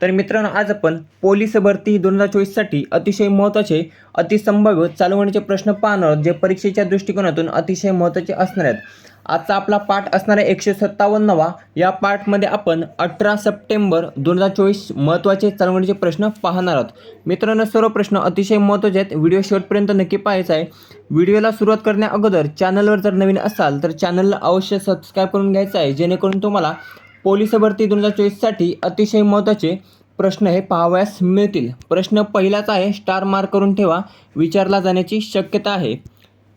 तर मित्रांनो आज आपण पोलीस भरती दोन हजार चोवीससाठी अतिशय महत्त्वाचे अतिसंभाव्य चालवण्याचे प्रश्न पाहणार आहोत जे परीक्षेच्या दृष्टिकोनातून अतिशय महत्त्वाचे असणार आहेत. आजचा आपला पाठ असणार आहे एकशे सत्तावन्नवा. या पाठमध्ये आपण अठरा सप्टेंबर दोन हजार चोवीस महत्त्वाचे चालवणीचे प्रश्न पाहणार आहोत. मित्रांनो सर्व प्रश्न अतिशय महत्त्वाचे आहेत. व्हिडिओ शेवटपर्यंत नक्की पाहायचा आहे. व्हिडिओला सुरुवात करण्या अगोदर चॅनलवर जर नवीन असाल तर चॅनलला अवश्य सबस्क्राईब करून घ्यायचं आहे जेणेकरून तुम्हाला पोलीस भरती दोन हजार चोवीससाठी अतिशय महत्त्वाचे प्रश्न हे पाहावयास मिळतील. प्रश्न पहिलाच आहे स्टार मार्क करून ठेवा विचारला जाण्याची शक्यता आहे.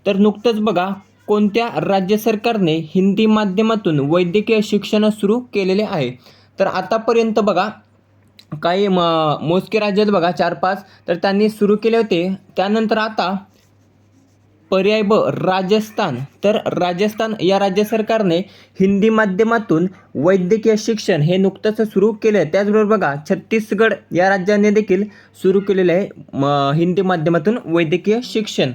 तर नुकतंच बघा कोणत्या राज्य सरकारने हिंदी माध्यमातून वैद्यकीय शिक्षण सुरू केलेले आहे? तर आतापर्यंत बघा काही म मोजके राज्यात बघा चार पाच तर त्यांनी सुरू केले होते. त्यानंतर आता पर्याय ब राजस्थान. तर राजस्थान या राज्य सरकारने हिंदी माध्यमातून वैद्यकीय शिक्षण हे नुकतंच सुरू केलं आहे त्याचबरोबर बघा छत्तीसगड या राज्याने देखील सुरू केलेले आहे हिंदी माध्यमातून वैद्यकीय शिक्षण.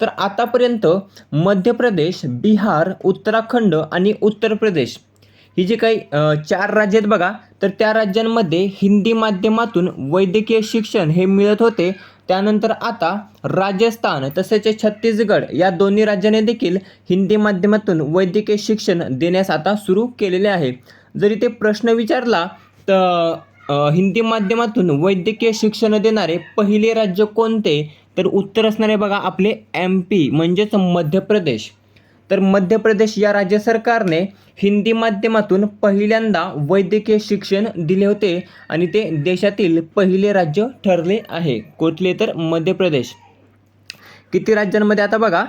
तर आतापर्यंत मध्य प्रदेश बिहार उत्तराखंड आणि उत्तर प्रदेश ही जी काही चार राज्य आहेत बघा तर त्या राज्यांमध्ये हिंदी माध्यमातून वैद्यकीय शिक्षण हे मिळत होते. त्यानंतर आता राजस्थान तसेच छत्तीसगड या दोन्ही राज्याने देखील हिंदी माध्यमातून वैद्यकीय शिक्षण देण्यास आता सुरू केलेले आहे. जरी ते प्रश्न विचारला तर हिंदी माध्यमातून वैद्यकीय शिक्षण देणारे पहिले राज्य कोणते? तर उत्तर असणारे बघा आपले एम पी म्हणजेच मध्य प्रदेश. तर मध्य प्रदेश या राज्य सरकारने हिंदी माध्यमातून पहिल्यांदा वैद्यकीय शिक्षण दिले होते आणि ते देशातील पहिले राज्य ठरले आहे. कुठले तर मध्य प्रदेश. किती राज्यांमध्ये? आता बघा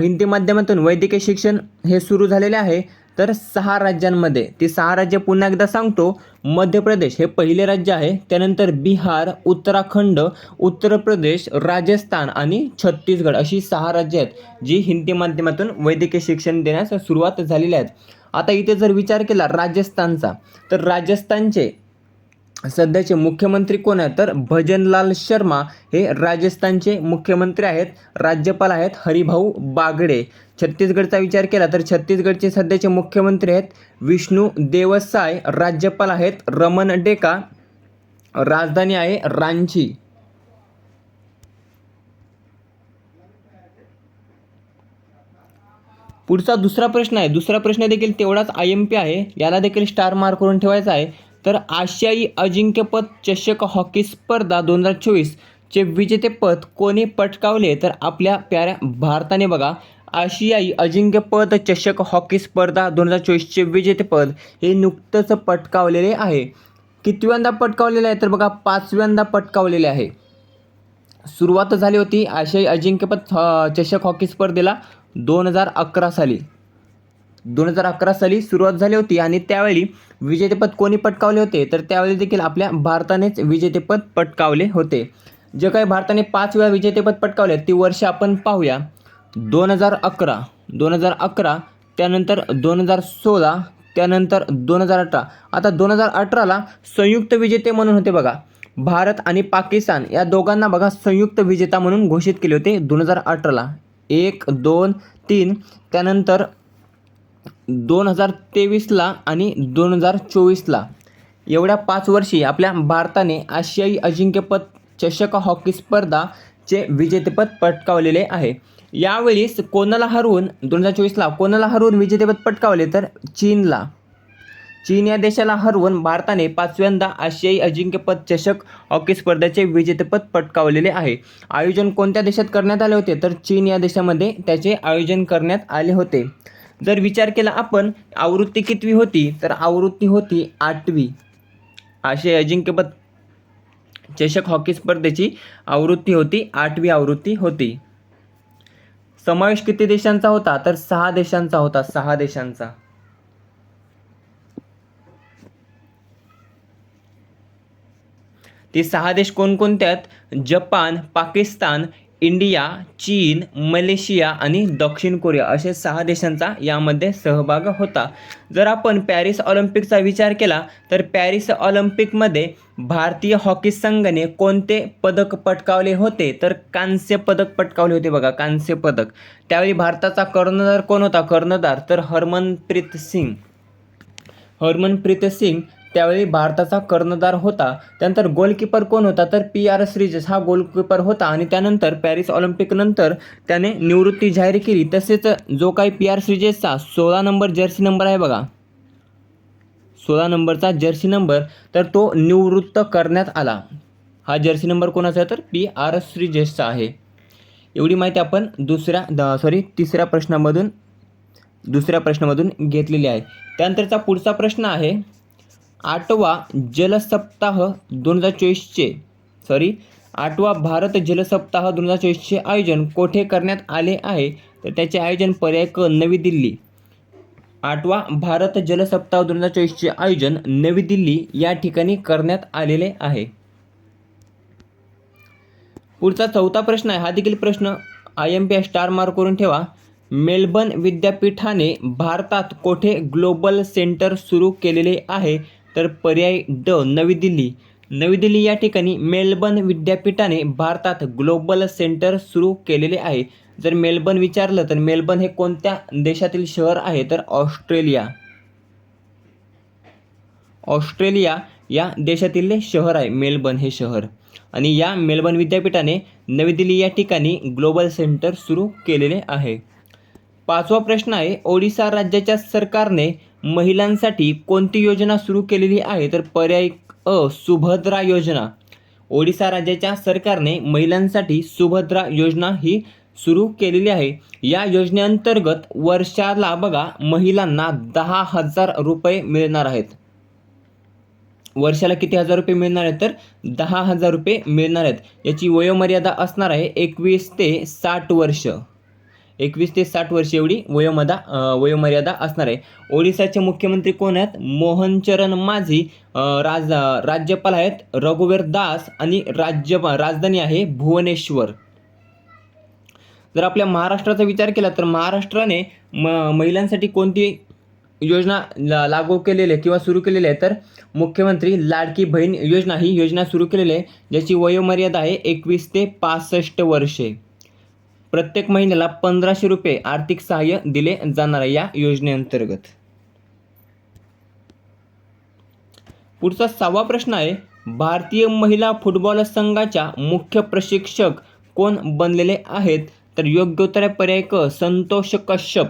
हिंदी माध्यमातून वैद्यकीय शिक्षण हे सुरू झालेले आहे. तर सहा राज्यांमध्ये ती सहा राज्य पुन्हा एकदा सांगतो. मध्य प्रदेश हे पहिले राज्य आहे त्यानंतर बिहार उत्तराखंड उत्तर प्रदेश राजस्थान आणि छत्तीसगड अशी सहा राज्य आहेत जी हिंदी माध्यमातून वैद्यकीय शिक्षण देण्यास सुरुवात झालेली आहेत. आता इथे जर विचार केला राजस्थानचा तर राजस्थानचे सध्याचे मुख्यमंत्री कोण आहेत? तर भजनलाल शर्मा हे राजस्थानचे मुख्यमंत्री आहेत. राज्यपाल आहेत हरिभाऊ बागडे. छत्तीसगडचा विचार केला तर छत्तीसगडचे सध्याचे मुख्यमंत्री आहेत विष्णू देवसाय राज्यपाल आहेत रमन डेका. राजधानी आहे रांची. पुढचा दुसरा प्रश्न आहे. दुसरा प्रश्न देखील तेवढाच आय एम पी आहे. याला देखील स्टार मार्क करून ठेवायचा आहे. तर आशियाई अजिंक्यपद चषक हॉकी स्पर्धा दोन हजार चोवीसचे विजेतेपद कोणी पटकावले? तर आपल्या प्याऱ्या भारताने बघा. आशियाई अजिंक्यपद चषक हॉकी स्पर्धा दोन हजार चोवीसचे विजेतेपद हे नुकतंच पटकावलेले आहे. कितव्यांदा पटकावलेले आहे? तर बघा पाचव्यांदा पटकावलेले आहे. सुरुवात झाली होती आशियाई अजिंक्यपद चषक हॉकी स्पर्धेला दोन हजार अकरा साली. दोन हजार अकरा साली सुरुवात झाली होती आणि त्यावेळी विजेतेपद कोणी पटकावले होते तर त्यावेळी देखील आपल्या भारतानेच विजेतेपद पटकावले होते. जे काही भारताने पाच वेळा विजेतेपद पटकावले ती वर्ष आपण पाहूया. दोन हजार अकरा दोन हजार अकरा त्यानंतर दोन हजार सोळा त्यानंतर दोन हजार अठरा. आता दोन हजार अठराला संयुक्त विजेते म्हणून होते बघा. भारत आणि पाकिस्तान या दोघांना बघा संयुक्त विजेता म्हणून घोषित केले होते दोन हजार अठराला. एक दोन तीन त्यानंतर दोन हजार तेवीसला आणि दोन हजार चोवीसला. एवढ्या पाच वर्षी आपल्या भारताने आशियाई अजिंक्यपद चषक हॉकी स्पर्धाचे विजेतेपद पटकावलेले आहे. यावेळीस कोणाला हरवून दोन हजार चोवीसला कोणाला हरवून विजेतेपद पटकावले तर चीनला? चीन या देशाला हरवून भारताने पाचव्यांदा आशियाई अजिंक्यपद चषक हॉकी स्पर्धेचे विजेतेपद पटकावलेले आहे. आयोजन कोणत्या देशात करण्यात आले होते? तर चीन या देशामध्ये त्याचे आयोजन करण्यात आले होते. जर विचार केला आपण आवृत्ती कितवी होती? तर आवृत्ती होती आठवी. आशिया अजिंक्यपद चषक हॉकी स्पर्धेची आवृत्ती होती आठवी आवृत्ती होती. समावेश किती देशांचा होता? तर सहा देशांचा होता सहा देशांचा. ते सहा देश कोणकोणते आहेत? जपान पाकिस्तान इंडिया चीन मलेशिया आणि दक्षिण कोरिया असे सहा देशांचा यामध्ये सहभाग होता. जर आपण पॅरिस ऑलिम्पिकचा विचार केला तर पॅरिस ऑलिम्पिकमध्ये भारतीय हॉकी संघाने कोणते पदक पटकावले होते? तर कांस्य पदक पटकावले होते बघा कांस्य पदक. त्यावेळी भारताचा कर्णधार कोण होता? कर्णधार तर हरमनप्रीत सिंग. हरमनप्रीत सिंग त्यावेळी भारताचा कर्णधार होता. त्यानंतर गोलकीपर कोण होता? तर पी आर श्रीजस हा गोलकीपर होता आणि त्यानंतर पॅरिस ऑलिम्पिकनंतर त्याने निवृत्ती जाहीर केली. तसेच जो काही पी आर श्रीजेसचा सोळा नंबर जर्सी नंबर आहे बघा. सोळा नंबरचा जर्सी नंबर तर तो निवृत्त करण्यात आला. हा जर्सी नंबर कोणाचा आहे? तर पी आर श्रीजेसचा आहे. एवढी माहिती आपण दुसऱ्या सॉरी तिसऱ्या प्रश्नामधून दुसऱ्या प्रश्नामधून घेतलेली आहे. त्यानंतरचा पुढचा प्रश्न आहे आठवा जलसप्ताह दोन हजार चोवीसचे. सॉरी आठवा भारत जलसप्ताह दोन हजार चोवीसचे आयोजन कोठे करण्यात आले आहे? तर त्याचे आयोजन पर्याय क नवी दिल्ली. आठवा भारत जलसप्ताह दोन हजार चोवीसचे आयोजन नवी दिल्ली या ठिकाणी करण्यात आलेले आहे. पुढचा चौथा प्रश्न आहे. हा देखील प्रश्न I M P star mark करून ठेवा. मेलबर्न विद्यापीठाने भारतात कोठे ग्लोबल सेंटर सुरू केलेले आहे? तर पर्याय ड नवी दिल्ली. नवी दिल्ली या ठिकाणी मेलबर्न विद्यापीठाने भारतात ग्लोबल सेंटर सुरू केलेले आहे. जर मेलबर्न विचारलं तर मेलबर्न हे कोणत्या देशातील शहर आहे? तर ऑस्ट्रेलिया. ऑस्ट्रेलिया या देशातील शहर आहे मेलबर्न हे शहर. आणि या मेलबर्न विद्यापीठाने नवी दिल्ली या ठिकाणी ग्लोबल सेंटर सुरू केलेले आहे. पाचवा प्रश्न आहे ओडिशा राज्याच्या सरकारने महिलांसाठी कोणती योजना सुरू केलेली आहे? तर पर्याय अ सुभद्रा योजना. ओडिसा राज्याच्या सरकारने महिलांसाठी सुभद्रा योजना ही सुरू केलेली आहे. या योजनेअंतर्गत वर्षाला बघा महिलांना दहा हजार रुपये मिळणार आहेत. वर्षाला किती हजार रुपये मिळणार आहेत? तर दहा हजार रुपये मिळणार आहेत. याची वयोमर्यादा असणार आहे एकवीस ते साठ वर्ष. एकवीस ते साठ वर्ष एवढी वयोमदा वयोमर्यादा असणार आहे. ओडिसाचे मुख्यमंत्री कोण आहेत? मोहनचरण माझी राज राज्यपाल आहेत रघुवीर दास आणि राज्य राजधानी आहे भुवनेश्वर. जर आपल्या महाराष्ट्राचा विचार केला तर महाराष्ट्राने म महिलांसाठी कोणती योजना ला लागू केलेली आहे किंवा सुरू केलेली आहे? तर मुख्यमंत्री लाडकी बहीण योजना ही योजना सुरू केलेली आहे ज्याची वयोमर्यादा आहे एकवीस ते पासष्ट वर्षे. प्रत्येक महिन्याला पंधराशे रुपये आर्थिक सहाय्य दिले जाणार आहे या योजनेअंतर्गत. पुढचा सहावा प्रश्न आहे भारतीय महिला फुटबॉल संघाच्या मुख्य प्रशिक्षक कोण बनलेले आहेत? तर योग्य उत्तर पर्याय क संतोष कश्यप.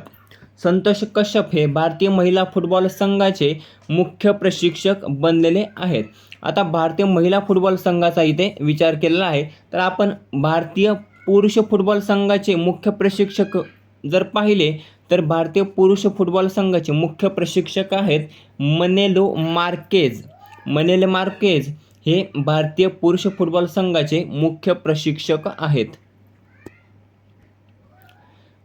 संतोष कश्यप हे भारतीय महिला फुटबॉल संघाचे मुख्य प्रशिक्षक बनलेले आहेत. आता भारतीय महिला फुटबॉल संघाचा इथे विचार केलेला आहे. तर आपण भारतीय पुरुष फुटबॉल संघाचे मुख्य प्रशिक्षक जर पाहिले तर भारतीय पुरुष फुटबॉल संघाचे मुख्य प्रशिक्षक आहेत मनेलो मार्केज. मनेल मार्केज हे भारतीय पुरुष फुटबॉल संघाचे मुख्य प्रशिक्षक आहेत.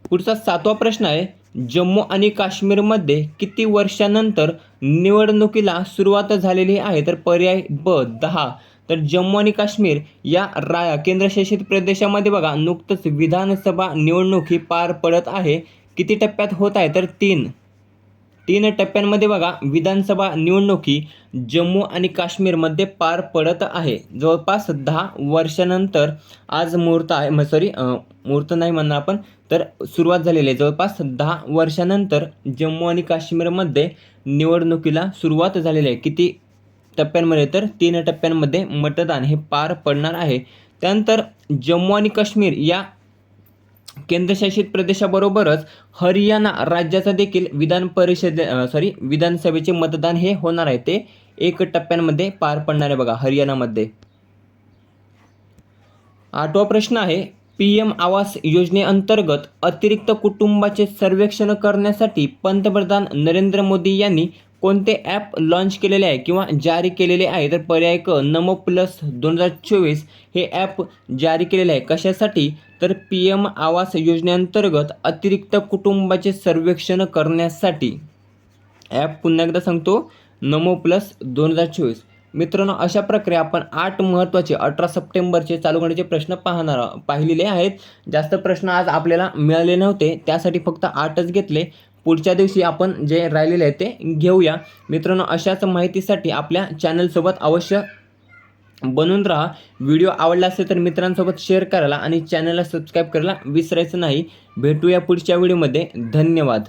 पुढचा सातवा प्रश्न आहे जम्मू आणि काश्मीरमध्ये किती वर्षानंतर निवडणुकीला सुरुवात झालेली आहे? तर पर्याय ब दहा. तर जम्मू आणि काश्मीर या रा केंद्रशासित प्रदेशामध्ये बघा नुकतंच विधानसभा निवडणूक ही पार पडत आहे. किती टप्प्यात होत आहे? तर तीन. तीन टप्प्यांमध्ये बघा विधानसभा निवडणुकी जम्मू आणि काश्मीरमध्ये पार पडत आहे. जवळपास दहा वर्षानंतर आज मुहूर्त आहे मग सॉरी मुहूर्त नाही म्हणणार आपण तर सुरुवात झालेली आहे. जवळपास दहा वर्षानंतर जम्मू आणि काश्मीरमध्ये निवडणुकीला सुरुवात झालेली आहे. किती टप्प्यांमध्ये तर तीन टप्प्यांमध्ये मतदान हे पार पडणार आहे. त्यानंतर जम्मू आणि काश्मीर या केंद्रशासित प्रदेशाबरोबरच हरियाणा राज्याचा देखील विधान परिषद सॉरी विधानसभेचे मतदान हे होणार आहे. ते एक टप्प्यांमध्ये पार पडणार आहे बघा हरियाणामध्ये. आठवा प्रश्न आहे पी एम आवास योजनेअंतर्गत अतिरिक्त कुटुंबाचे सर्वेक्षण करण्यासाठी पंतप्रधान नरेंद्र मोदी यांनी कोणते ॲप लॉन्च केलेले आहे किंवा जारी केलेले आहे तर पर्याय क नमो प्लस दोन हजार चोवीस हे ॲप जारी केलेले आहे. कशासाठी? तर पी एम आवास योजनेअंतर्गत अतिरिक्त कुटुंबाचे सर्वेक्षण करण्यासाठी. ॲप पुन्हा एकदा सांगतो. नमो प्लस दोन हजार चोवीस. मित्रांनो अशा प्रकारे आपण आठ महत्त्वाचे अठरा सप्टेंबरचे चालू करण्याचे प्रश्न पाहणार पाहिलेले आहेत. जास्त प्रश्न आज आपल्याला मिळाले नव्हते त्यासाठी फक्त आठच घेतले. पुढच्या दिवशी आपण जे राहिलेले आहे ते घेऊया. मित्रांनो अशाच माहितीसाठी आपल्या चॅनलसोबत अवश्य बनून राहा. व्हिडिओ आवडला असेल तर मित्रांसोबत शेअर करायला आणि चॅनलला सबस्क्राईब करायला विसरायचं नाही. भेटूया पुढच्या व्हिडिओमध्ये. धन्यवाद.